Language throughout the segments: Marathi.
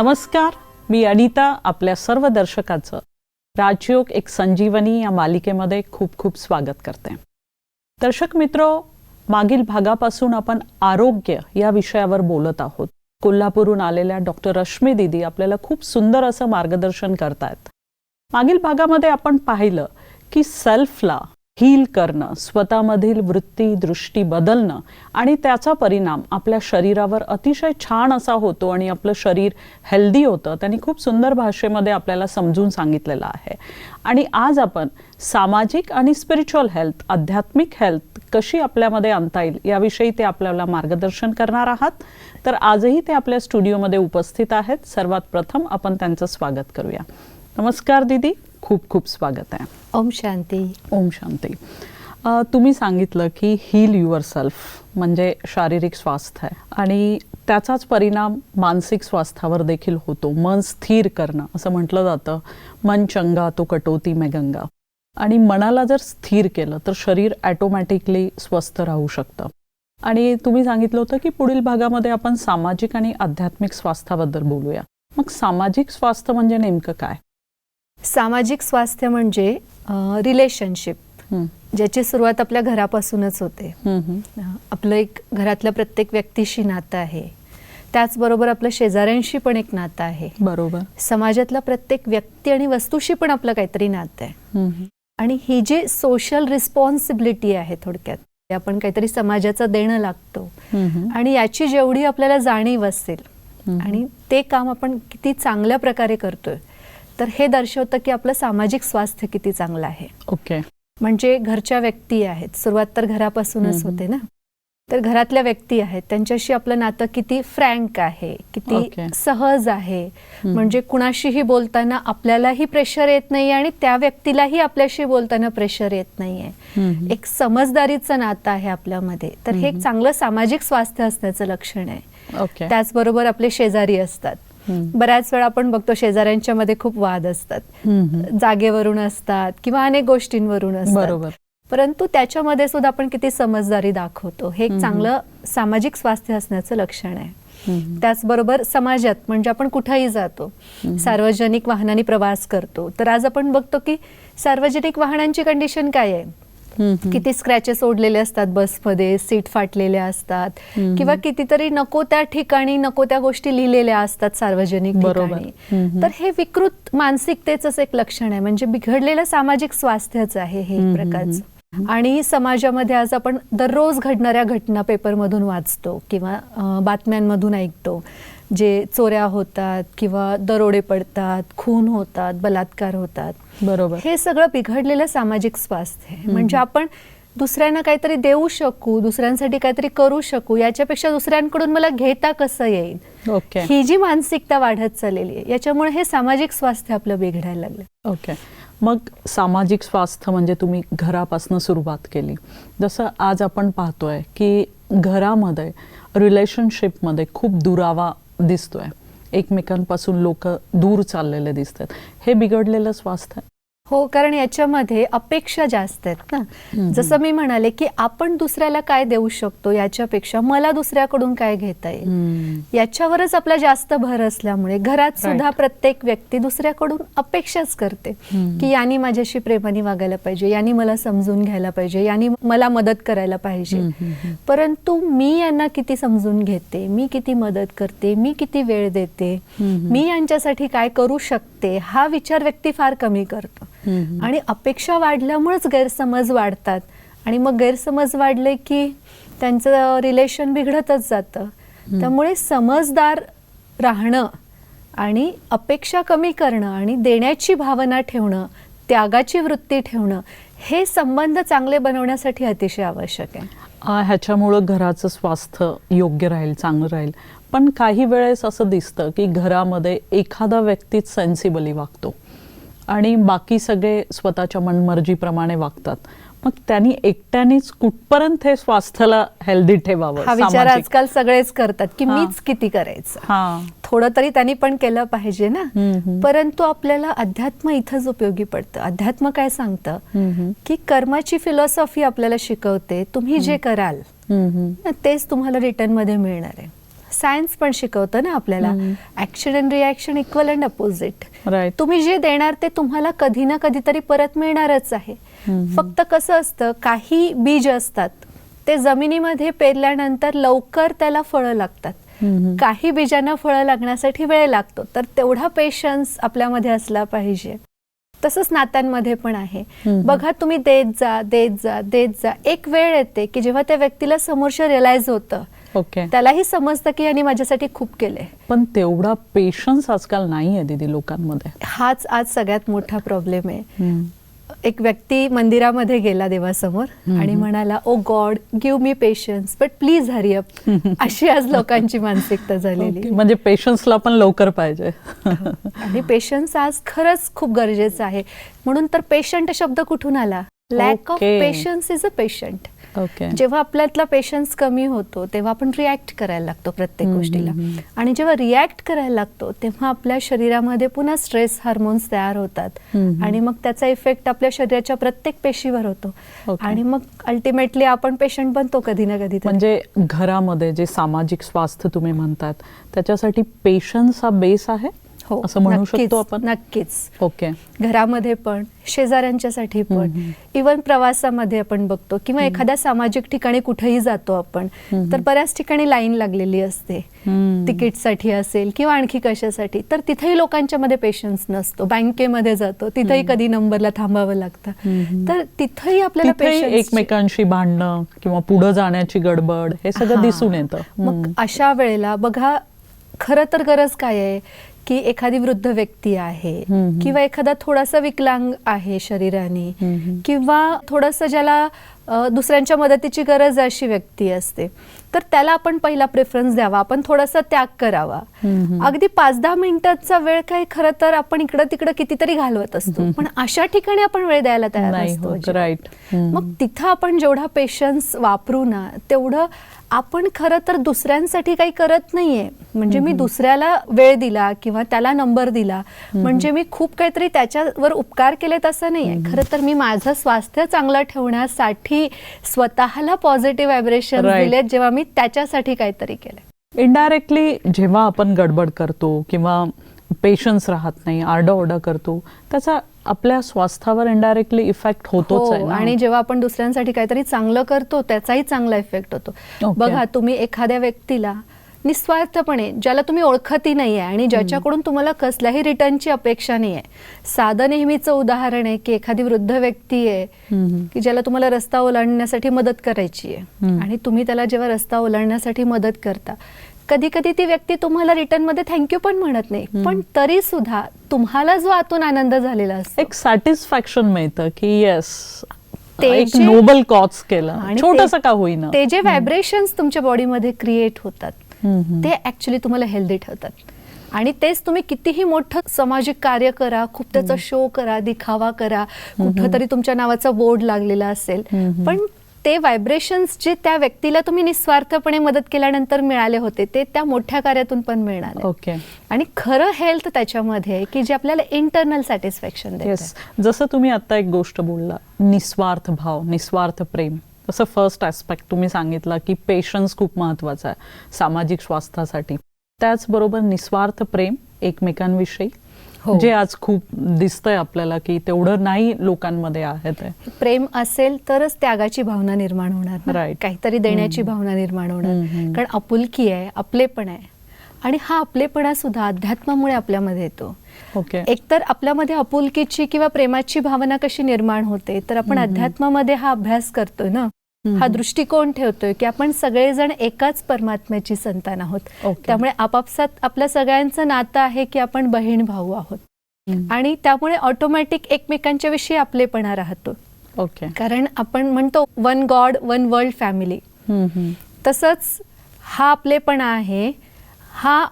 नमस्कार मी अनिता आपल्या सर्व दर्शकाचं. राजयोग एक संजीवनी या मालिकेमध्ये खूप खूप स्वागत करते. दर्शक मित्र मागील भागापासून आपण आरोग्य या विषयावर बोलत आहोत. कोल्हापूरहून आलेल्या डॉक्टर रश्मी दिदी आपल्याला खूप सुंदर असं मार्गदर्शन करतायत. मागील भागामध्ये आपण पाहिलं की सेल्फला हील करणं स्वतःमधील वृत्ती दृष्टी बदलणं आणि त्याचा परिणाम आपल्या शरीरावर अतिशय छान असा होतो आणि आपलं शरीर हेल्दी होतं. त्यांनी खूप सुंदर भाषेमध्ये आपल्याला समजून सांगितलेलं आहे. आणि आज आपण सामाजिक आणि स्पिरिच्युअल हेल्थ आध्यात्मिक हेल्थ कशी आपल्यामध्ये आणता येईल याविषयी ते आपल्याला मार्गदर्शन करणार आहात. तर आजही ते आपल्या स्टुडिओमध्ये उपस्थित आहेत. सर्वात प्रथम आपण त्यांचं स्वागत करूया. नमस्कार दीदी. खूप खूप स्वागत आहे. ओम शांती. ओम शांती. तुम्ही सांगितलं की हील युअर सेल्फ म्हणजे शारीरिक स्वास्थ्य आहे. आणि त्याचाच परिणाम मानसिक स्वास्थ्यावर देखील होतो. मन स्थिर करणं असं म्हटलं जातं. मन चंगा तो कटोती में गंगा. आणि मनाला जर स्थिर केलं तर शरीर ॲटोमॅटिकली स्वस्थ राहू शकतं. आणि तुम्ही सांगितलं होतं की पुढील भागामध्ये आपण सामाजिक आणि आध्यात्मिक स्वास्थ्याबद्दल बोलूया. मग सामाजिक स्वास्थ्य म्हणजे नेमकं काय? सामाजिक स्वास्थ्य म्हणजे रिलेशनशिप ज्याची सुरुवात आपल्या घरापासूनच होते. आपलं एक घरातल्या प्रत्येक व्यक्तीशी नातं आहे. त्याचबरोबर आपलं शेजाऱ्यांशी पण एक नातं आहे. बरोबर. समाजातल्या प्रत्येक व्यक्ती आणि वस्तूशी पण आपलं काहीतरी नातं आहे. आणि ही जी सोशल रिस्पॉन्सिबिलिटी आहे थोडक्यात आपण काहीतरी समाजाचं देणं लागतो. आणि याची जेवढी आपल्याला जाणीव असेल. आणि ते काम आपण किती चांगल्या प्रकारे करतोय तर हे दर्शवतं की आपलं सामाजिक स्वास्थ्य किती चांगलं आहे. ओके. म्हणजे घरच्या व्यक्ती आहेत. सुरुवात तर घरापासूनच. होते ना? तर घरातल्या व्यक्ती आहेत. त्यांच्याशी आपलं नातं किती फ्रँक आहे किती ओके. सहज आहे. म्हणजे कुणाशीही बोलताना आपल्यालाही प्रेशर येत नाही आणि त्या व्यक्तीलाही आपल्याशी बोलताना प्रेशर येत नाहीये. एक समजदारीचं नातं आहे आपल्यामध्ये. तर हे एक चांगलं सामाजिक स्वास्थ्य असण्याचं लक्षण आहे. ओके. त्याचबरोबर आपले शेजारी असतात. बऱ्याच वेळा आपण बघतो शेजाऱ्यांच्या मध्ये खूप वाद असतात. जागेवरून असतात किंवा अनेक गोष्टींवरून असतात. बरोबर. परंतु त्याच्यामध्ये सुद्धा आपण किती समजदारी दाखवतो हे एक चांगलं सामाजिक स्वास्थ्य असण्याचं लक्षण आहे. त्याचबरोबर समाजात म्हणजे आपण कुठेही जातो सार्वजनिक वाहनाने प्रवास करतो तर आज आपण बघतो की सार्वजनिक वाहनांची कंडिशन काय आहे. किती स्क्रॅचेस ओढलेले असतात बसमध्ये सीट फाटलेल्या असतात. किंवा कितीतरी नको त्या ठिकाणी नको त्या गोष्टी लिहिलेल्या असतात सार्वजनिक बरोबर. तर हे विकृत मानसिकतेच एक लक्षण आहे. म्हणजे बिघडलेलं सामाजिक स्वास्थ्यच आहे हे एक प्रकारचं. आणि समाजामध्ये आज आपण दररोज घडणाऱ्या घटना पेपरमधून वाचतो किंवा बातम्यांमधून ऐकतो. जे चोऱ्या होतात किंवा दरोडे पडतात खून होतात बलात्कार होतात. बरोबर. हे सगळं बिघडलेलं सामाजिक स्वास्थ्य म्हणजे आपण दुसऱ्यांना काहीतरी देऊ शकू दुसऱ्यांसाठी काहीतरी करू शकू याच्यापेक्षा दुसऱ्यांकडून मला घेता कसं येईल? ओके ही जी मानसिकता वाढत चाललेली आहे याच्यामुळे हे सामाजिक स्वास्थ्य आपलं बिघडायला लागलं. ओके मग सामाजिक स्वास्थ्य म्हणजे तुम्ही घरापासून सुरुवात केली. जसं आज आपण पाहतोय की घरामध्ये रिलेशनशिपमध्ये खूप दुरावा दिसतोय. एकमेकांपासून लोक दूर चाललेले दिसतात. हे बिघडलेलं स्वास्थ्य हो कारण याच्यामध्ये अपेक्षा जास्त आहेत ना. जसं मी म्हणाले की आपण दुसऱ्याला काय देऊ शकतो याच्यापेक्षा मला दुसऱ्याकडून काय घेता येईल? याच्यावरच आपला जास्त भर असल्यामुळे घरात सुद्धा प्रत्येक व्यक्ती दुसऱ्याकडून अपेक्षाच करते की यांनी माझ्याशी प्रेमाने वागायला पाहिजे यांनी मला समजून घ्यायला पाहिजे यांनी मला मदत करायला पाहिजे. परंतु मी यांना किती समजून घेते मी किती मदत करते मी किती वेळ देते मी यांच्यासाठी काय करू शकते हा विचार व्यक्ती फार कमी करतो. आणि अपेक्षा वाढल्यामुळेच गैरसमज वाढतात. आणि मग गैरसमज वाढले की त्यांचं रिलेशन बिघडतच जातं. त्यामुळे समजदार राहणं आणि अपेक्षा कमी करणं आणि देण्याची भावना ठेवणं त्यागाची वृत्ती ठेवणं हे संबंध चांगले बनवण्यासाठी अतिशय आवश्यक आहे. ह्याच्यामुळं घराचं स्वास्थ्य योग्य राहील चांगलं राहील. पण काही वेळेस असं दिसतं की घरामध्ये एखादा व्यक्तीच सेन्सिबली वागतो. आणि बाकी सगळे स्वतःच्या मनमर्जीप्रमाणे वागतात. मग त्यांनी एकट्यानेच कुठपर्यंत हे स्वास्थ्याला हेल्दी ठेवावं हा विचार? आजकाल सगळेच करतात की. मीच किती करायचं? थोडं तरी त्यांनी पण केलं पाहिजे ना. परंतु आपल्याला अध्यात्म इथंच उपयोगी पडतं. अध्यात्म काय सांगतं. की कर्माची फिलॉसॉफी आपल्याला शिकवते. तुम्ही जे कराल तेच तुम्हाला रिटर्नमध्ये मिळणार आहे. सायन्स पण शिकवतं ना आपल्याला. Action and reaction equal and opposite तुम्ही जे देणार ते तुम्हाला कधी ना कधीतरी परत मिळणारच आहे. फक्त कसं असतं काही बीज असतात ते जमिनीमध्ये पेरल्यानंतर लवकर त्याला फळं लागतात. काही बीजांना फळं लागण्यासाठी वेळ लागतो तर तेवढा पेशन्स आपल्यामध्ये असला पाहिजे तसंच नात्यांमध्ये पण आहे. बघा तुम्ही देत जा देत जा देत जा एक वेळ येते की जेव्हा त्या व्यक्तीला समोरच्या रिअलाइज होतं ओके. त्यालाही समजतं की यांनी माझ्यासाठी खूप केलंय. पण तेवढा पेशन्स आजकाल नाही आहे दीदी लोकांमध्ये. हाच आज सगळ्यात मोठा प्रॉब्लेम आहे. एक व्यक्ती मंदिरामध्ये गेला देवासमोर. आणि म्हणाला ओ God give me patience but please hurry up अशी आज लोकांची मानसिकता झालेली. म्हणजे पेशन्सला पण लवकर पाहिजे. आणि पेशन्स आज खरंच खूप गरजेचं आहे. म्हणून तर पेशंट शब्द कुठून आला? Lack of. Patience is a patient okay जेव्हा आपल्यातला पेशन्स कमी होतो तेव्हा आपण रिॲक्ट करायला लागतो प्रत्येक गोष्टीला. आणि जेव्हा रिॲक्ट करायला लागतो तेव्हा आपल्या शरीरामध्ये पुन्हा स्ट्रेस हार्मोन्स तयार होतात. आणि मग त्याचा इफेक्ट आपल्या शरीराच्या प्रत्येक पेशीवर होतो. आणि मग अल्टिमेटली आपण पेशंट बनतो कधी ना कधी म्हणजे घरामध्ये जे सामाजिक स्वास्थ्य तुम्ही म्हणतात त्याच्यासाठी पेशन्स हा बेस आहे हो असं म्हणू शकतो आपण नक्कीच ओके घरामध्ये पण शेजाऱ्यांच्यासाठी पण. इवन प्रवासामध्ये आपण बघतो किंवा एखाद्या सामाजिक ठिकाणी कुठेही जातो आपण. तर बऱ्याच ठिकाणी लाईन लागलेली असते. तिकीटसाठी असेल किंवा आणखी कशासाठी तर तिथेही लोकांच्या मध्ये पेशन्स नसतो बँकेमध्ये जातो तिथेही कधी नंबरला थांबावं लागतं. तर तिथेही आपल्याला पेशन्स एकमेकांशी भांडणं किंवा पुढे जाण्याची गडबड हे सगळं. दिसून येतं मग. अशा वेळेला बघा खरं तर गरज काय आहे की एखादी वृद्ध व्यक्ती आहे. किंवा एखादा थोडासा विकलांग आहे शरीराने. किंवा थोडंसं ज्याला दुसऱ्यांच्या मदतीची गरज अशी व्यक्ती असते. तर त्याला आपण पहिला प्रेफरन्स द्यावा. आपण थोडासा त्याग करावा. अगदी पाच दहा मिनिटाचा वेळ काही खरं तर आपण इकडं तिकडं कितीतरी घालवत असतो. पण अशा ठिकाणी आपण वेळ द्यायला तयार अजिबात. राईट मग तिथं आपण जेवढा पेशन्स वापरू ना तेवढं आपण खरं तर दुसऱ्यांसाठी काही करत नाहीये. म्हणजे मी दुसऱ्याला वेळ दिला किंवा त्याला नंबर दिला म्हणजे मी खूप काहीतरी त्याच्यावर उपकार केलेत असं नाहीये. खरं तर मी माझं स्वास्थ्य चांगलं ठेवण्यासाठी स्वतःला पॉझिटिव्ह व्हायब्रेशन Right. दिलेत जेव्हा मी त्याच्यासाठी काहीतरी केलं इनडायरेक्टली जेव्हा आपण गडबड करतो किंवा पेशन्स राहत नाही आरडाओरडा करतो त्याचा आपल्या स्वास्थ्यावर इनडायरेक्टली इफेक्ट होतोच आहे हो ना. आणि जेव्हा आपण दुसऱ्यांसाठी काहीतरी चांगलं करतो त्याचाही चांगला इफेक्ट होतो Okay. बघा तुम्ही एखाद्या व्यक्तीला निस्वार्थपणे ज्याला तुम्ही ओळखतही नाही आहे आणि ज्याच्याकडून तुम्हाला कसल्याही रिटर्नची अपेक्षा नाही आहे साधं नेहमीचं उदाहरण आहे की एखादी वृद्ध व्यक्ती आहे. की ज्याला तुम्हाला रस्ता ओलांडण्यासाठी मदत करायची आहे. आणि तुम्ही त्याला जेव्हा रस्ता ओलांडण्यासाठी मदत करता कधी कधी ती व्यक्ती तुम्हाला रिटर्नमध्ये थँक्यू पण म्हणत नाही. पण तरी सुद्धा तुम्हाला जो आतून आनंद झालेला असतो. एक सॅटिस्फॅक्शन मिळतं की येस ते एक नोबल कॉज केलं. आणि छोटस का होईना. ते जे व्हायब्रेशन्स तुमच्या बॉडीमध्ये क्रिएट होतात. ते ऍक्च्युली तुम्हाला हेल्दी ठेवतात आणि तेच तुम्ही कितीही मोठं सामाजिक कार्य करा खूप त्याचा शो करा दिखावा करा कुठंतरी तुमच्या नावाचा बोर्ड लागलेला असेल. पण ते व्हायब्रेशन्स जे त्या व्यक्तीला तुम्ही निस्वार्थपणे मदत केल्यानंतर मिळाले होते ते त्या मोठ्या कार्यातून पण मिळणार. ओके आणि खरं हेल्थ त्याच्यामध्ये की जे आपल्याला इंटरनल सॅटिस्फॅक्शन देते. जसं तुम्ही आता एक गोष्ट बोलला निस्वार्थ भाव निस्वार्थ प्रेम. तसं फर्स्ट ॲस्पेक्ट तुम्ही सांगितला की पेशन्स खूप महत्त्वाचा आहे सामाजिक स्वास्थ्यासाठी. त्याचबरोबर निस्वार्थ प्रेम एकमेकांविषयी हो. जे आज खूप दिसतंय आपल्याला की तेवढं नाही लोकांमध्ये आहे ते. प्रेम असेल तरच त्यागाची भावना निर्माण होणार. Right. काहीतरी देण्याची भावना निर्माण होणार. कारण आपुलकी आहे आपलेपण आहे. आणि हा आपलेपणा सुद्धा अध्यात्मामुळे आपल्यामध्ये येतो. ओके एकतर आपल्यामध्ये आपुलकीची किंवा प्रेमाची भावना कशी निर्माण होते तर आपण अध्यात्मामध्ये हा अभ्यास करतोय ना? हा दृष्टिकोन ठेवतोय की आपण सगळेजण एकाच परमात्म्याची संतान आहोत. त्यामुळे आपापसात आपल्या सगळ्यांचं नातं आहे की आपण बहीण भाऊ आहोत. आणि त्यामुळे ऑटोमॅटिक एकमेकांच्या विषयी आपलेपणा राहतो. ओके. कारण आपण म्हणतो one God one world family. तसंच हा आपलेपणा आहे हा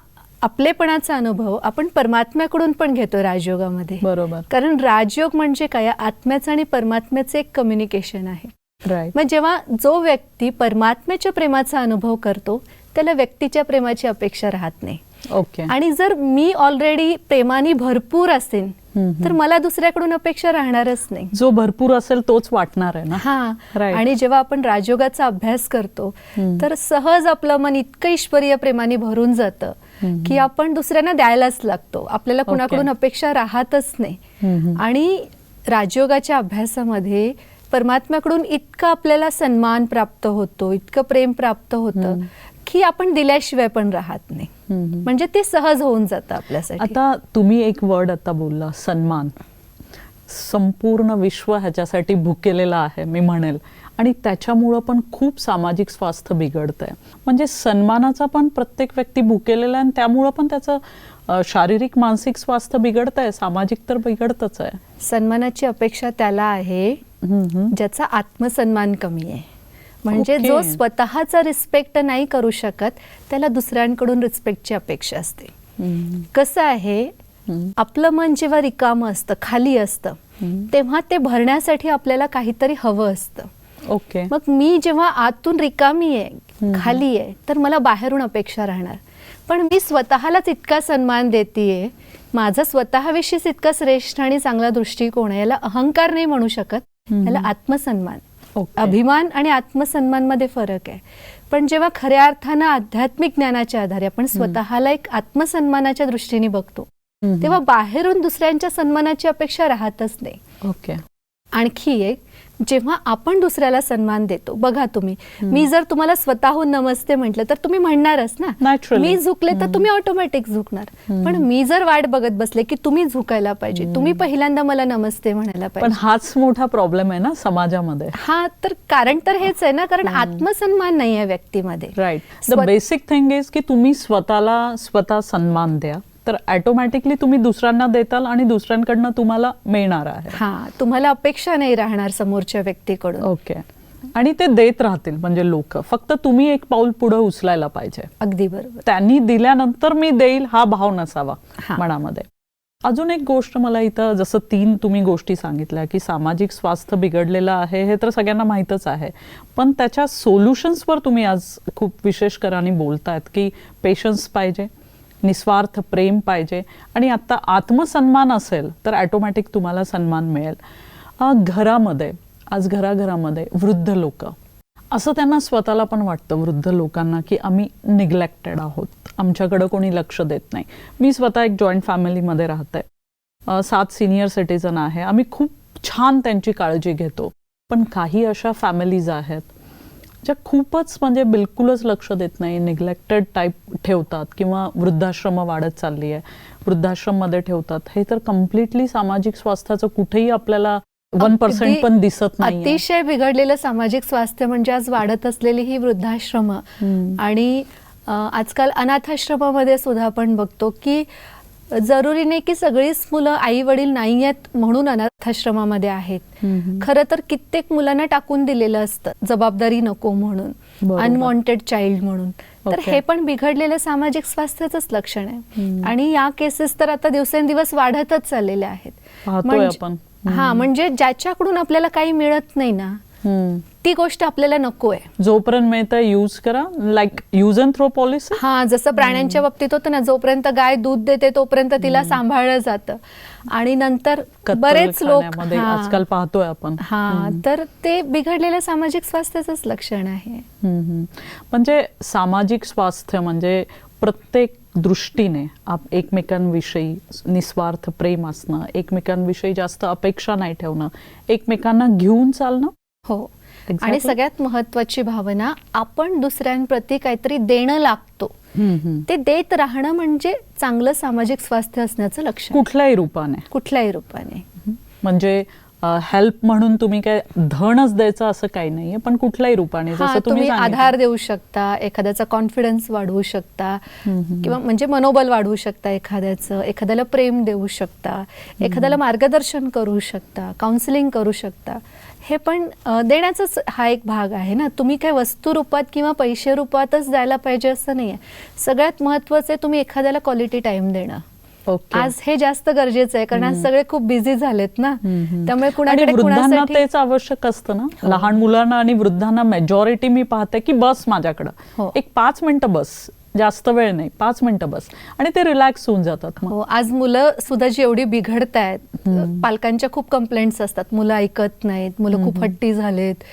आपलेपणाचा अनुभव आपण परमात्म्याकडून पण घेतो राजयोगामध्ये. बरोबर. कारण राजयोग म्हणजे काय? आत्म्याचं आणि परमात्म्याचं एक कम्युनिकेशन आहे. मग जेव्हा जो व्यक्ती परमात्म्याच्या प्रेमाचा अनुभव करतो त्याला व्यक्तीच्या प्रेमाची अपेक्षा राहत नाही ओके आणि जर मी ऑलरेडी प्रेमाने भरपूर हम्म. तर मला दुसऱ्याकडून अपेक्षा राहणारच नाही जो भरपूर असेल तोच वाटणार आहे ना हा Right. आणि जेव्हा आपण राजयोगाचा अभ्यास करतो. तर सहज आपलं मन इतकं ईश्वरीय प्रेमाने भरून जातं. की आपण दुसऱ्यांना द्यायलाच लागतो आपल्याला Okay. कुणाकडून अपेक्षा राहतच नाही. आणि राजयोगाच्या अभ्यासामध्ये परमात्म्याकडून इतकं आपल्याला सन्मान प्राप्त होतो इतकं प्रेम प्राप्त होतं. की आपण दिल्याशिवाय पण राहत नाही. म्हणजे ते सहज होऊन जातं आपल्यासाठी आता तुम्ही एक वर्ड आता बोलला सन्मान संपूर्ण विश्व ह्याच्यासाठी भुकेलेलं आहे मी म्हणेल आणि त्याच्यामुळं पण खूप सामाजिक स्वास्थ्य बिघडतंय म्हणजे सन्मानाचा पण प्रत्येक व्यक्ती भुकेलेला आहे आणि त्यामुळं पण त्याचं शारीरिक मानसिक स्वास्थ्य बिघडतंय सामाजिक तर बिघडतच आहे सन्मानाची अपेक्षा त्याला आहे. ज्याचा आत्मसन्मान कमी आहे म्हणजे ओके. जो स्वतःचा रिस्पेक्ट नाही करू शकत त्याला दुसऱ्यांकडून रिस्पेक्टची अपेक्षा असते कसं आहे. आपलं मन जेव्हा रिकामं असतं खाली असतं. तेव्हा ते भरण्यासाठी आपल्याला काहीतरी हवं असतं ओके मग मी जेव्हा आतून रिकामी आहे. खाली आहे तर मला बाहेरून अपेक्षा राहणार पण मी स्वतःलाच इतका सन्मान देतेय माझा स्वतःविषयीच इतका श्रेष्ठ आणि चांगला दृष्टिकोन आहे याला अहंकार नाही म्हणू शकत हम्म. याला आत्मसन्मान. अभिमान आणि आत्मसन्मानमध्ये फरक आहे पण जेव्हा खऱ्या अर्थानं आध्यात्मिक ज्ञानाच्या आधारे आपण स्वतःला एक आत्मसन्मानाच्या दृष्टीने बघतो. तेव्हा बाहेरून दुसऱ्यांच्या सन्मानाची अपेक्षा राहतच नाही ओके आणखी एक जेव्हा आपण दुसऱ्याला सन्मान देतो बघा तुम्ही मी जर तुम्हाला स्वतःहून नमस्ते म्हटलं तर तुम्ही म्हणणारच ना. मी झुकले तर तुम्ही ऑटोमॅटिक झुकणार. पण मी जर वाट बघत बसले की तुम्ही झुकायला पाहिजे तुम्ही पहिल्यांदा मला नमस्ते म्हणायला पण पाहिजे. हाच मोठा प्रॉब्लेम आहे ना समाजामध्ये. हा तर कारण तर हेच आहे ना कारण आत्मसन्मान नाही आहे व्यक्तीमध्ये. Right the basic thing is की तुम्ही स्वतःला स्वतः सन्मान द्या. तर ऑटोमॅटिकली तुम्ही दुसऱ्यांना देताल आणि दुसऱ्यांकडनं तुम्हाला मिळणार आहे. हा तुम्हाला अपेक्षा नाही राहणार समोरच्या व्यक्तीकडून. ओके आणि ते देत राहतील म्हणजे लोक. फक्त तुम्ही एक पाऊल पुढे उचलायला पाहिजे. अगदी बरोबर. त्यांनी दिल्यानंतर मी देईल हा भाव नसावा. मनामध्ये. अजून एक गोष्ट मला इथं जसं तीन तुम्ही गोष्टी सांगितल्या की सामाजिक स्वास्थ्य बिघडलेलं आहे हे तर सगळ्यांना माहीतच आहे. पण त्याच्या सोल्युशन्सवर तुम्ही आज खूप विशेष कराने बोलतायत की पेशन्स पाहिजे. निस्वार्थ प्रेम पाहिजे आणि आत्ता आत्मसन्मान असेल तर ॲटोमॅटिक तुम्हाला सन्मान मिळेल. घरामध्ये आज घराघरामध्ये वृद्ध लोक. असं त्यांना स्वतःला पण वाटतं वृद्ध लोकांना की आम्ही निग्लेक्टेड आहोत. आमच्याकडं कोणी लक्ष देत नाही. मी स्वतः एक जॉईंट फॅमिलीमध्ये राहते. सात सिनियर सिटीजन आहे. आम्ही खूप छान त्यांची काळजी घेतो. पण काही अशा फॅमिलीज आहेत ज्या खूपच म्हणजे बिलकुलच लक्ष देत नाही निग्लेक्टेड टाईप ठेवतात किंवा वृद्धाश्रम वाढत चालली आहे वृद्धाश्रममध्ये ठेवतात हे तर कम्प्लिटली सामाजिक स्वास्थ्याचं कुठेही आपल्याला वन पर्सेंट पण दिसत नाही अतिशय बिघडलेलं सामाजिक स्वास्थ्य म्हणजे आज वाढत असलेली ही वृद्धाश्रम. आणि आजकाल अनाथाश्रमामध्ये सुद्धा आपण बघतो की जरुरी नाही की सगळीच मुलं आई वडील नाही आहेत म्हणून अनाथाश्रमामध्ये आहेत खरं तर कित्येक मुलांना टाकून दिलेलं असतं जबाबदारी नको म्हणून. अनवॉन्टेड चाइल्ड म्हणून तर. हे पण बिघडलेलं सामाजिक स्वास्थ्याचंच लक्षण आहे. आणि या केसेस तर आता दिवसेंदिवस वाढतच चाललेल्या आहेत म्हणजे-. हा म्हणजे ज्याच्याकडून आपल्याला काही मिळत नाही ना. ती गोष्ट आपल्याला नको आहे जोपर्यंत मिळतं यूज करा like use and throw policy हा जसं प्राण्यांच्या बाबतीत होतं ना जोपर्यंत गाय दूध देते तोपर्यंत तिला सांभाळलं जातं. आणि नंतर बरेच लोक. आजकाल पाहतोय आपण. हा तर ते बिघडलेल्या सामाजिक स्वास्थ्याचंच लक्षण आहे. म्हणजे सामाजिक स्वास्थ्य म्हणजे प्रत्येक दृष्टीने आप एकमेकांविषयी निस्वार्थ प्रेम असणं एकमेकांविषयी जास्त अपेक्षा नाही ठेवणं एकमेकांना घेऊन चालणं? हो. आणि सगळ्यात महत्वाची भावना आपण दुसऱ्यांप्रती काहीतरी देणं लागतो. ते देत राहणं म्हणजे चांगलं सामाजिक स्वास्थ्य असण्याचं लक्षण. कुठल्याही रूपाने. कुठल्याही रूपाने. म्हणजे हेल्प म्हणून तुम्ही काय धनच द्यायचं असं काही नाहीये पण कुठल्याही रूपाने जसं तुम्ही. आधार देऊ शकता एखाद्याचा कॉन्फिडन्स वाढवू शकता किंवा म्हणजे मनोबल वाढवू शकता एखाद्याचं एखाद्याला प्रेम देऊ शकता एखाद्याला मार्गदर्शन करू शकता काउन्सिलिंग करू शकता. हे पण देण्याचाच हा एक भाग आहे ना. तुम्ही काय वस्तू रूपात किंवा पैसे रूपातच द्यायला पाहिजे असं नाही आहे सगळ्यात महत्वाचं आहे तुम्ही एखाद्याला क्वालिटी टाइम देणं. ओके आज हे जास्त गरजेचं आहे कारण आज सगळे खूप बिझी झालेत ना. त्यामुळे कुणाकडे वृद्धांना तेच आवश्यक असतं ना. लहान मुलांना आणि वृद्धांना मेजॉरिटी मी पाहते की बस माझ्याकडं. हो. एक पाच मिनिटं बस. जास्त वेळ नाही. पाच मिनिटं बस. आणि ते रिलॅक्स होऊन जातात हो आज मुलं सुद्धा जेवढी बिघडत आहेत पालकांच्या खूप कंप्लेंट्स असतात. मुलं ऐकत नाहीत मुलं खूप हट्टी झालेत.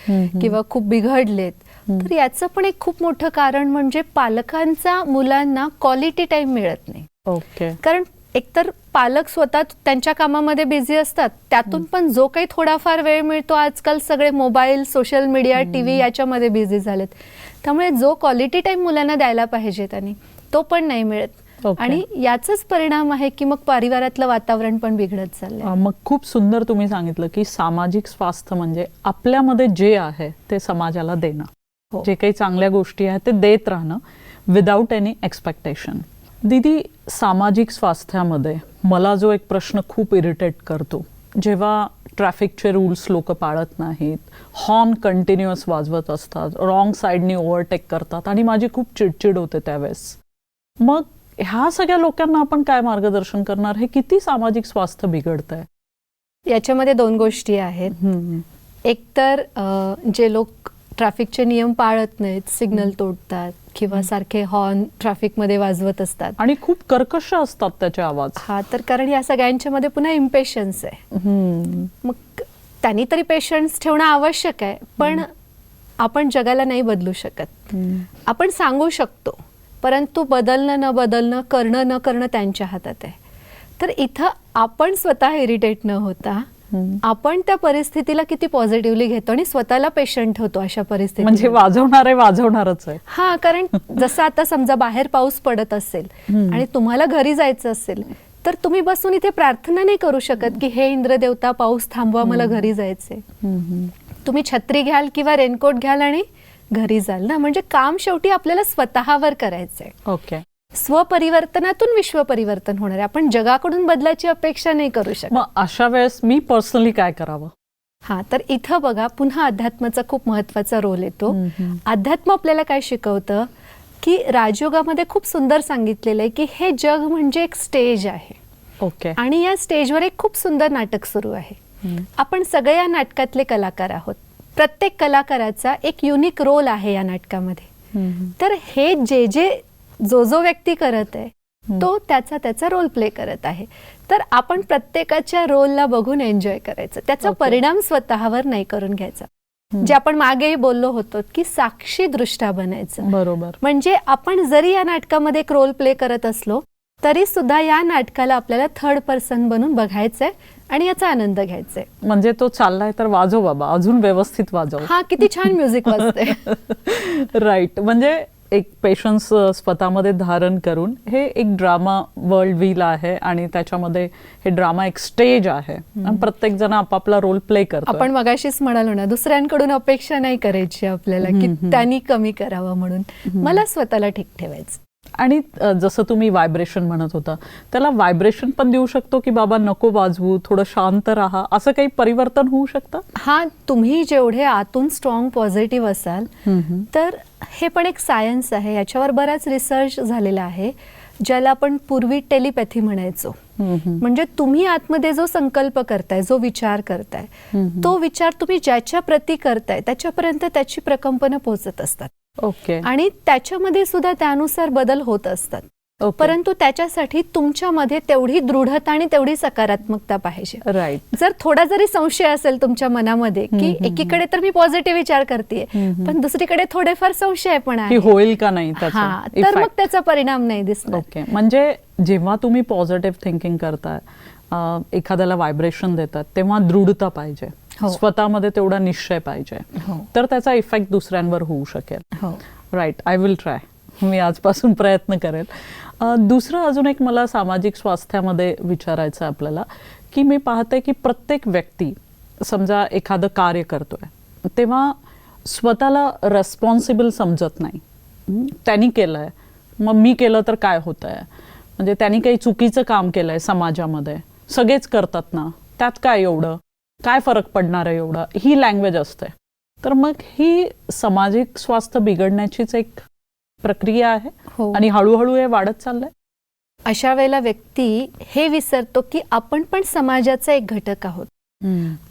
किंवा खूप बिघडलेत. तर याचं पण एक खूप मोठं कारण म्हणजे पालकांचा मुलांना क्वालिटी टाइम मिळत नाही. ओके कारण एकतर पालक स्वतः त्यांच्या कामामध्ये बिझी असतात त्यातून पण जो काही थोडाफार वेळ मिळतो आजकाल सगळे मोबाईल सोशल मीडिया टीव्ही याच्यामध्ये बिझी झालेत. त्यामुळे जो क्वालिटी टाइम मुलांना द्यायला पाहिजे त्यांनी तो पण नाही मिळत. Okay. आणि याचाच परिणाम आहे की मग परिवारातलं वातावरण पण बिघडत चाललंय. अं, मग खूप सुंदर तुम्ही सांगितलं की सामाजिक स्वास्थ्य म्हणजे आपल्यामध्ये जे आहे ते समाजाला देणं. हो. जे काही चांगल्या गोष्टी आहेत ते देत राहणं विदाऊट एनी एक्सपेक्टेशन दीदी सामाजिक स्वास्थ्यामध्ये मला जो एक प्रश्न खूप इरिटेट करतो. जेव्हा ट्रॅफिकचे रूल्स लोक पाळत नाहीत हॉर्न कंटिन्युअस वाजवत असतात रॉंग साईडनी ओव्हरटेक करतात आणि माझी खूप चिडचिड होते त्यावेळेस. मग ह्या सगळ्या लोकांना आपण काय मार्गदर्शन करणार? हे किती सामाजिक स्वास्थ्य बिघडत आहे याच्यामध्ये दोन गोष्टी आहेत. एकतर जे लोक ट्रॅफिकचे नियम पाळत नाहीत सिग्नल तोडतात किंवा सारखे हॉर्न ट्रॅफिकमध्ये वाजवत असतात. आणि खूप कर्कश असतात त्याचे आवाज. हा तर कारण या सगळ्यांच्या मध्ये पुन्हा इम्पेशन्स आहे. मग त्यांनी तरी पेशन्स ठेवणं आवश्यक आहे पण आपण जगाला नाही बदलू शकत. आपण सांगू शकतो परंतु बदलणं न बदलणं करणं न करणं त्यांच्या हातात आहे. तर इथं आपण स्वतः इरिटेट न होता. आपण त्या परिस्थितीला किती पॉझिटिव्हली घेतो आणि स्वतःला पेशंट होतो अशा परिस्थितीत. म्हणजे वाजवणार आहे वाजवणारच आहे. हा कारण जसं आता समजा बाहेर पाऊस पडत असेल. आणि तुम्हाला घरी जायचं असेल तर तुम्ही बसून इथे प्रार्थना नाही करू शकत की हे इंद्रदेवता पाऊस थांबवा मला घरी जायचंय. तुम्ही छत्री घ्याल किंवा रेनकोट घ्याल आणि घरी जाल ना? म्हणजे काम शेवटी आपल्याला स्वतःवर करायचंय. ओके स्वपरिवर्तनातून विश्व परिवर्तन होणार आहे. आपण जगाकडून बदलाची अपेक्षा नाही करू शकत. मग अशा वेळेस मी पर्सनली काय करावं? हा तर इथं बघा पुन्हा अध्यात्माचा खूप महत्त्वाचा रोल येतो. अध्यात्म आपल्याला काय शिकवतं? की राजयोगामध्ये खूप सुंदर सांगितलेलं आहे की हे जग म्हणजे एक स्टेज आहे. ओके आणि या स्टेजवर एक खूप सुंदर नाटक सुरू आहे. आपण सगळे या नाटकातले कलाकार आहोत. प्रत्येक कलाकाराचा एक युनिक रोल आहे या नाटकामध्ये. तर हे जे जे जो जो व्यक्ती करत आहे. तो त्याचा त्याचा रोल प्ले करत आहे. तर आपण प्रत्येकाच्या रोलला बघून एन्जॉय करायचं. त्याचा Okay. परिणाम स्वतःवर नाही करून घ्यायचा. जे आपण मागेही बोललो होतो की साक्षी दृष्टा बनायचं. बरोबर. म्हणजे आपण जरी या नाटकामध्ये एक रोल प्ले करत असलो तरी सुद्धा या नाटकाला आपल्याला थर्ड पर्सन बनून बघायचंय आणि याचा आनंद घ्यायचाय. म्हणजे तो चाललाय तर वाजव बाबा. अजून व्यवस्थित वाजव. हा किती छान म्युझिक वाजते राईट म्हणजे एक पेशन्स स्वतःमध्ये धारण करून हे एक ड्रामा वर्ल्ड व्हील आहे आणि त्याच्यामध्ये हे ड्रामा एक स्टेज आहे. आणि प्रत्येक जण आपापला रोल प्ले करतो आपण मगाशीच म्हणालो ना दुसऱ्यांकडून अपेक्षा नाही करायची आपल्याला की त्यांनी कमी करावं म्हणून. मला स्वतःला ठीक ठेवायचं आणि जसं तुम्ही व्हायब्रेशन म्हणत होता त्याला व्हायब्रेशन पण देऊ शकतो की बाबा नको वाजवू थोडं शांत राहा असं काही परिवर्तन होऊ शकतं? हा तुम्ही जेवढे आतून स्ट्रॉंग पॉझिटिव्ह असाल तर हे पण एक सायन्स आहे. याच्यावर बराच रिसर्च झालेला आहे. ज्याला आपण पूर्वी टेलिपॅथी म्हणायचो. म्हणजे तुम्ही आतमध्ये जो संकल्प करताय जो विचार करताय. तो विचार तुम्ही ज्याच्या प्रती करताय त्याच्यापर्यंत त्याची प्रकंपनं पोहोचत असतात. ओके. आणि त्याच्यामध्ये सुद्धा त्यानुसार बदल होत असतात. ओके. परंतु त्याच्यासाठी तुमच्यामध्ये तेवढी दृढता आणि तेवढी सकारात्मकता पाहिजे. राईट जर थोडा जरी संशय असेल तुमच्या मनामध्ये की एकीकडे तर मी पॉझिटिव्ह विचार करते पण दुसरीकडे थोडेफार संशय पण आहे. होईल का नाही त्याचा? तर मग? त्याचा परिणाम नाही दिसणार. ओके. म्हणजे जेव्हा तुम्ही पॉझिटिव्ह थिंकिंग करताय एखाद्याला व्हायब्रेशन देतात तेव्हा दृढता पाहिजे. हो. स्वतःमध्ये तेवढा निश्चय पाहिजे. हो. तर त्याचा इफेक्ट दुसऱ्यांवर होऊ शकेल. राईट आय विल ट्राय मी आजपासून प्रयत्न करेल. दुसरं अजून एक मला सामाजिक स्वास्थ्यामध्ये विचारायचं आहे आपल्याला की मी पाहते की प्रत्येक व्यक्ती समजा एखादं कार्य करतोय तेव्हा स्वतःला रेस्पॉन्सिबल समजत नाही. त्यांनी केलं आहे मग मी केलं तर काय होतं आहे म्हणजे त्यांनी काही चुकीचं काम केलं आहे समाजामध्ये. सगळेच करतात ना. त्यात काय एवढं? काय फरक पडणार आहे एवढं? ही लँग्वेज असते. तर मग ही सामाजिक स्वास्थ्य बिघडण्याचीच एक प्रक्रिया आहे हो. आणि हळूहळू हे वाढत चाललंय. अशा वेळेला व्यक्ती हे विसरतो की आपण पण समाजाचा एक घटक आहोत.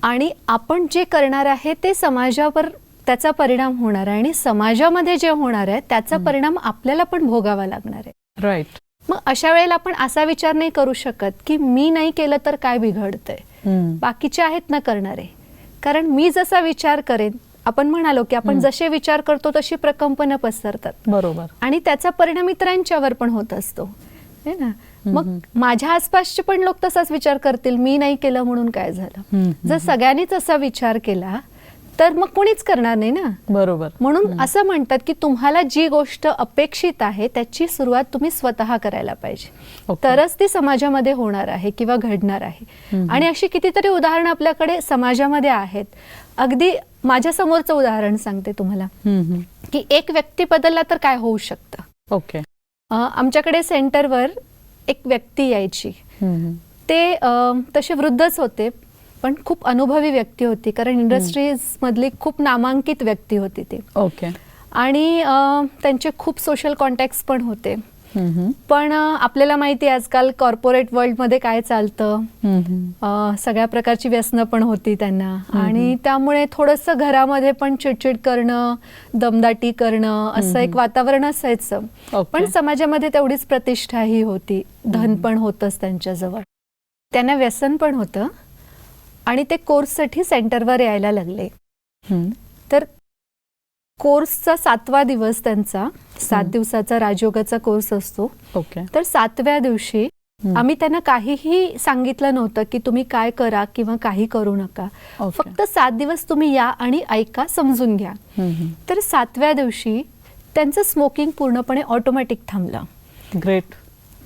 आणि आपण जे करणार आहे ते समाजावर त्याचा परिणाम होणार आहे आणि समाजामध्ये जे होणार आहे त्याचा परिणाम आपल्याला पण भोगावा लागणार आहे. राईट मग अशा वेळेला आपण असा विचार नाही करू शकत की मी नाही केलं तर काय बिघडतंय. बाकीचे आहेत ना करणारे. कारण मी जसा विचार करेन आपण म्हणालो की आपण जसे विचार करतो तशी प्रकंपनं पसरतात. बरोबर. आणि त्याचा परिणाम इतरांच्यावर पण होत असतो. है ना? मग माझ्या आसपासचे पण लोक तसाच विचार करतील. मी नाही केलं म्हणून काय झालं? जर सगळ्यांनीच असा विचार केला तर मग कोणीच करणार नाही ना? बरोबर. म्हणून असं म्हणतात की तुम्हाला जी गोष्ट अपेक्षित आहे त्याची सुरुवात तुम्ही स्वतः करायला पाहिजे. तरच ती समाजामध्ये होणार आहे किंवा घडणार आहे. आणि अशी कितीतरी उदाहरणं आपल्याकडे समाजामध्ये आहेत. अगदी माझ्या समोरचं उदाहरण सांगते तुम्हाला. की एक व्यक्ती बदलला तर काय होऊ शकतं? ओके. आमच्याकडे सेंटरवर एक व्यक्ती यायची. ते तसे वृद्धच होते पण खूप अनुभवी व्यक्ती होती कारण इंडस्ट्रीज मधली खूप नामांकित व्यक्ती होती ती. ओके. आणि त्यांचे खूप सोशल कॉन्टॅक्ट्स पण होते. पण आपल्याला माहिती आहे आजकाल कॉर्पोरेट वर्ल्डमध्ये काय चालतं? सगळ्या प्रकारची व्यसनं पण होती त्यांना. आणि त्यामुळे थोडंसं घरामध्ये पण चिडचिड करणं दमदाटी करणं असं एक वातावरण असायचं. पण समाजामध्ये तेवढीच प्रतिष्ठाही होती. धन पण होतंच त्यांच्याजवळ. त्यांना व्यसन पण होतं आणि ते कोर्ससाठी सेंटरवर यायला लागले. तर कोर्सचा सातवा दिवस त्यांचा सात दिवसाचा राजयोगाचा कोर्स असतो. ओके. तर सातव्या दिवशी. आम्ही त्यांना काहीही सांगितलं नव्हतं की तुम्ही काय करा किंवा काही करू नका. ओके. फक्त सात दिवस तुम्ही या आणि ऐका समजून घ्या. तर सातव्या दिवशी त्यांचं स्मोकिंग पूर्णपणे ऑटोमॅटिक थांबलं. ग्रेट.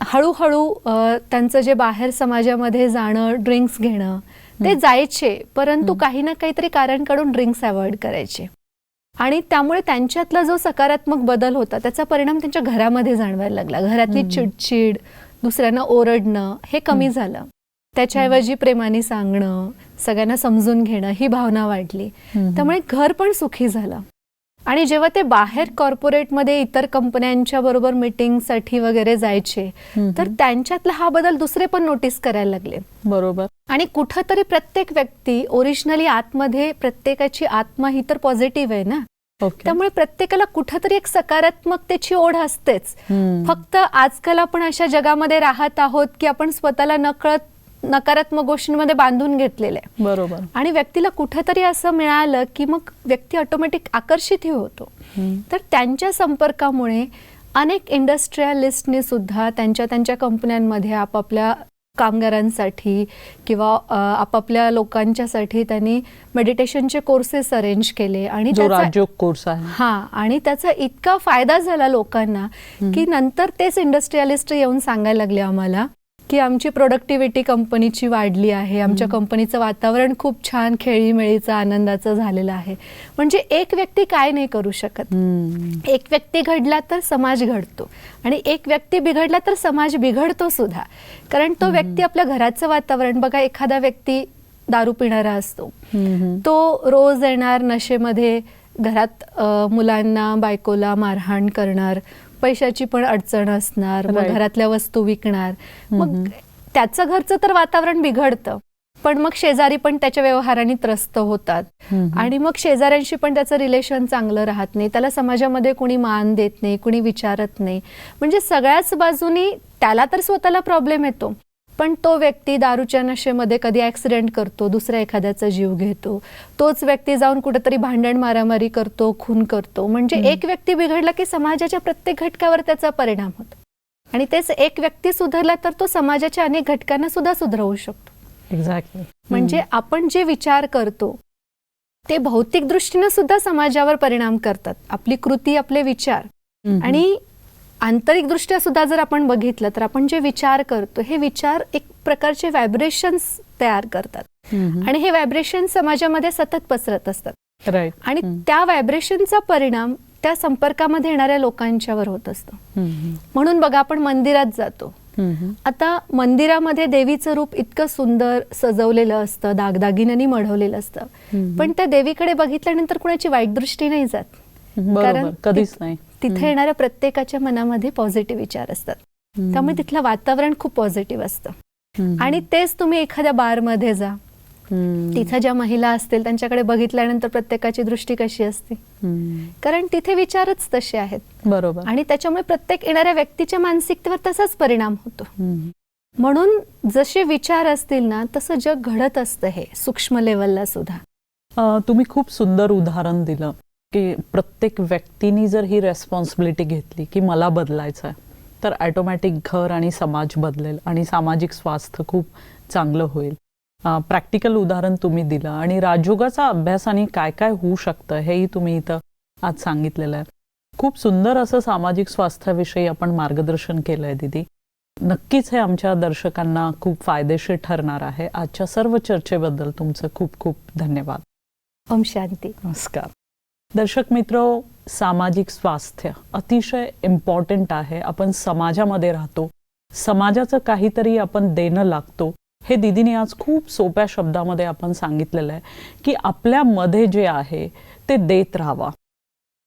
हळूहळू अ, त्यांचं जे बाहेर समाजामध्ये जाणं ड्रिंक्स घेणं ते जायचे परंतु काही ना काहीतरी कारण काढून ड्रिंक्स अवॉइड करायचे. आणि त्यामुळे त्यांच्यातला जो सकारात्मक बदल होता त्याचा परिणाम त्यांच्या घरामध्ये जाणवायला लागला. घरातली चिडचिड दुसऱ्यांना ओरडणं हे कमी झालं. त्याच्याऐवजी प्रेमाने सांगणं सगळ्यांना समजून घेणं ही भावना वाढली. त्यामुळे घर पण सुखी झालं. आणि जेव्हा ते बाहेर कॉर्पोरेटमध्ये इतर कंपन्यांच्या बरोबर मीटिंगसाठी वगैरे जायचे. तर त्यांच्यातला हा बदल दुसरे पण नोटीस करायला लागले. बरोबर. आणि कुठंतरी प्रत्येक व्यक्ती ओरिजिनली आतमध्ये प्रत्येकाची आत्मा ही तर पॉझिटिव्ह आहे ना? ओके त्यामुळे प्रत्येकाला कुठंतरी एक सकारात्मकतेची ओढ असतेच. हम्म. फक्त आजकाल आपण अशा जगामध्ये राहत आहोत की आपण स्वतःला नकळत नकारात्मक गोष्टींमध्ये बांधून घेतलेलं. आहे बरोबर. आणि व्यक्तीला कुठंतरी असं मिळालं की मग व्यक्ती ऑटोमॅटिक आकर्षितही होतो. तर त्यांच्या संपर्कामुळे अनेक इंडस्ट्रियलिस्टने सुद्धा त्यांच्या त्यांच्या कंपन्यांमध्ये आपापल्या कामगारांसाठी किंवा आपापल्या लोकांच्यासाठी त्यांनी मेडिटेशनचे कोर्सेस अरेंज केले आणि कोर्स आहे. हा आणि त्याचा इतका फायदा झाला लोकांना की नंतर तेच इंडस्ट्रियलिस्ट येऊन सांगायला लागले आम्हाला की आमची प्रोडक्टिव्हिटी कंपनीची वाढली आहे. आमच्या कंपनीचं वातावरण खूप छान खेळीमेळीचं आनंदाचं झालेलं आहे. म्हणजे एक व्यक्ती काय नाही करू शकत. एक व्यक्ती घडला तर समाज घडतो. आणि एक व्यक्ती बिघडला तर समाज बिघडतो सुद्धा. कारण तो व्यक्ती आपल्या घराचं वातावरण बघा एखादा व्यक्ती दारू पिणारा असतो. तो रोज येणार नशेमध्ये घरात मुलांना बायकोला मारहाण करणार. पैशाची पण अडचण असणार मग Right. घरातल्या वस्तू विकणार. मग त्याचं घरचं तर वातावरण बिघडतं. पण मग शेजारी पण त्याच्या व्यवहाराने त्रस्त होतात. आणि मग शेजाऱ्यांशी पण त्याचं रिलेशन चांगलं राहत नाही. त्याला समाजामध्ये कोणी मान देत नाही कोणी विचारत नाही. म्हणजे सगळ्याच बाजूनी त्याला तर स्वतःला प्रॉब्लेम येतो. पण तो व्यक्ती दारूच्या नशेमध्ये कधी ऍक्सिडेंट करतो दुसऱ्या एखाद्याचा जीव घेतो तोच व्यक्ती जाऊन कुठेतरी भांडण मारामारी करतो खून करतो. म्हणजे एक व्यक्ती बिघडला की समाजाच्या प्रत्येक घटकावर त्याचा परिणाम होतो. आणि तेच एक व्यक्ती सुधारला तर तो समाजाच्या अनेक घटकांना सुद्धा सुधारवू शकतो. एक्झॅक्टली म्हणजे आपण जे विचार करतो ते भौतिक दृष्टीनं सुद्धा समाजावर परिणाम करतात. आपली कृती आपले विचार. आणि आंतरिक दृष्ट्या सुद्धा जर आपण बघितलं तर आपण जे विचार करतो हे विचार एक प्रकारचे व्हायब्रेशन्स तयार करतात. आणि हे व्हायब्रेशन समाजामध्ये सतत पसरत असतात. आणि त्या व्हायब्रेशनचा परिणाम त्या संपर्कामध्ये येणाऱ्या लोकांच्यावर होत असतो. म्हणून बघा आपण मंदिरात जातो. आता मंदिरामध्ये देवीचं रूप इतकं सुंदर सजवलेलं असतं दागदागिन्यांनी मढवलेलं असतं. पण त्या देवीकडे बघितल्यानंतर कुणाची वाईट दृष्टी नाही जात. बरोबर कधीच नाही. तिथे येणाऱ्या प्रत्येकाच्या मनामध्ये पॉझिटिव्ह विचार असतात. त्यामुळे तिथलं वातावरण खूप पॉझिटिव्ह असतं. आणि तेच तुम्ही एखाद्या बारमध्ये जा. तिथं ज्या महिला असतील त्यांच्याकडे बघितल्यानंतर प्रत्येकाची दृष्टी कशी असते? कारण तिथे विचारच तसे आहेत. बरोबर. आणि त्याच्यामुळे प्रत्येक येणाऱ्या व्यक्तीच्या मानसिकतेवर तसाच परिणाम होतो. म्हणून जसे विचार असतील ना तसं जग घडत असतं हे सूक्ष्म लेवलला सुद्धा. तुम्ही खूप सुंदर उदाहरण दिलं. की प्रत्येक व्यक्तीने जर ही रेस्पॉन्सिबिलिटी घेतली की मला बदलायचं आहे तर ॲटोमॅटिक घर आणि समाज बदलेल आणि सामाजिक स्वास्थ्य खूप चांगलं होईल. प्रॅक्टिकल उदाहरण तुम्ही दिलं आणि राजयोगाचा अभ्यासाने काय काय होऊ शकतं हेही तुम्ही इथं आज सांगितलेलं आहे. खूप सुंदर असं सामाजिक स्वास्थ्याविषयी आपण मार्गदर्शन केलं आहे दिदी. नक्कीच हे आमच्या दर्शकांना खूप फायदेशीर ठरणार आहे. आजच्या सर्व चर्चेबद्दल तुमचं खूप खूप धन्यवाद. ओम शांती. नमस्कार. दर्शक मित्र सामाजिक स्वास्थ्य अतिशय इम्पॉर्टंट आहे. आपण समाजामध्ये राहतो. समाजाचं काहीतरी आपण देणं लागतो. हे दिदीने आज खूप सोप्या शब्दामध्ये आपण सांगितलेलं आहे की आपल्यामध्ये जे आहे ते देत राहावा.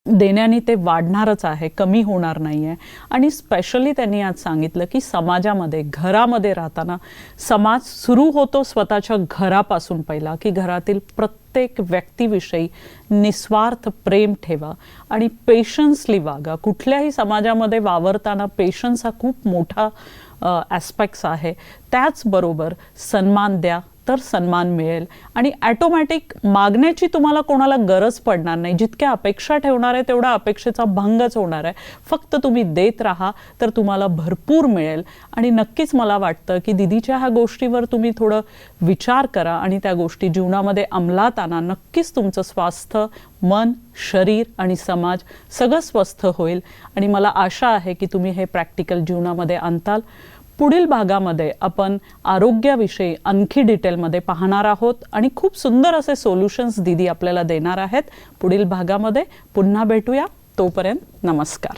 देण्याने ते वाढणारच आहे कमी होणार नाही आहे आणि स्पेशली त्यांनी आज सांगितलं की समाजामध्ये घरामध्ये राहताना समाज सुरू होतो स्वतःच्या घरापासून पहिला की घरातील प्रत्येक व्यक्तीविषयी निस्वार्थ प्रेम ठेवा आणि पेशन्सली वागा. कुठल्याही समाजामध्ये वावरताना पेशन्स हा खूप मोठा ॲस्पेक्ट्स आहे. त्याचबरोबर सन्मान द्या तर सन्मान मिळेल. आणि ॲटोमॅटिक मागण्याची तुम्हाला कोणाला गरज पडणार नाही. जितक्या अपेक्षा ठेवणार आहे तेवढा अपेक्षेचा भंगच होणार आहे. फक्त तुम्ही देत राहा तर तुम्हाला भरपूर मिळेल. आणि नक्कीच मला वाटतं की दिदीच्या ह्या गोष्टीवर तुम्ही थोडं विचार करा आणि त्या गोष्टी जीवनामध्ये अंमलात आणा. नक्कीच तुमचं स्वास्थ्य मन शरीर आणि समाज सगळं स्वस्थ होईल. आणि मला आशा आहे की तुम्ही हे प्रॅक्टिकल जीवनामध्ये आणताल. पुढील भागामध्ये आपण आरोग्याविषयी आणखी डिटेलमध्ये पाहणार आहोत आणि खूप सुंदर असे सोल्युशन्स दिदी आपल्याला देणार आहेत. पुढील भागामध्ये पुन्हा भेटूया. तोपर्यंत नमस्कार.